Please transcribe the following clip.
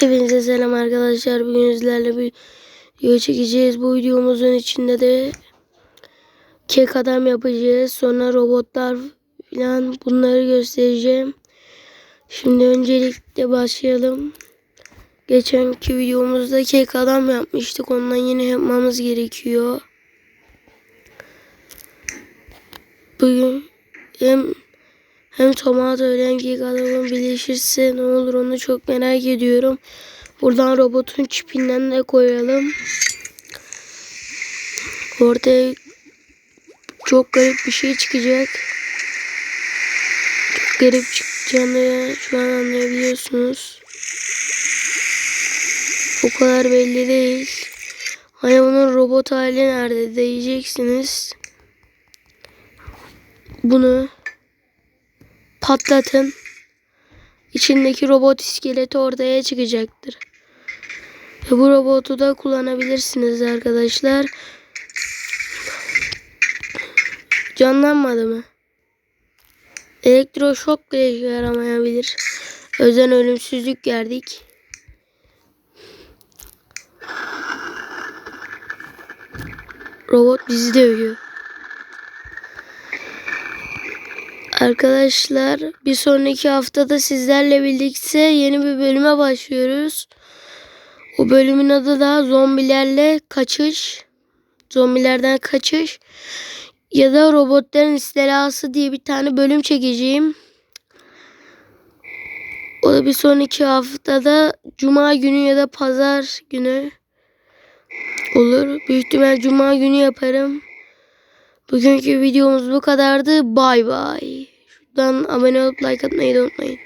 Hepinize selam arkadaşlar. Bugün sizlerle bir video çekeceğiz. Bu videomuzun içinde de kek adam yapacağız. Sonra robotlar falan bunları göstereceğim. Şimdi öncelikle başlayalım. Geçenki videomuzda kek adam yapmıştık. Ondan yine yapmamız gerekiyor. Bugün hem hem tomato hem kek adamı birleşirse ne olur onu çok merak ediyorum. Buradan robotun çipinden de koyalım. Ortaya çok garip bir şey çıkacak. Çok garip çıkacağını şu an anlayabiliyorsunuz. O kadar belli değil. Hani bunun robot hali nerede diyeceksiniz. Bunu patlatın. İçindeki robot iskeleti ortaya çıkacaktır. Ve bu robotu da kullanabilirsiniz arkadaşlar. Canlanmadı mı? Elektroşok bile yaramayabilir. Özen ölümsüzlük geldik. Robot bizi dövüyor. Arkadaşlar bir sonraki haftada sizlerle birlikte yeni bir bölüme başlıyoruz. O bölümün adı da zombilerle kaçış. Zombilerden kaçış. Ya da robotların istilası diye bir tane bölüm çekeceğim. O da bir sonraki haftada cuma günü ya da pazar günü olur. Büyük ihtimal cuma günü yaparım. Bugünkü videomuz bu kadardı. Bay bay. Şuradan abone olup like atmayı da unutmayın.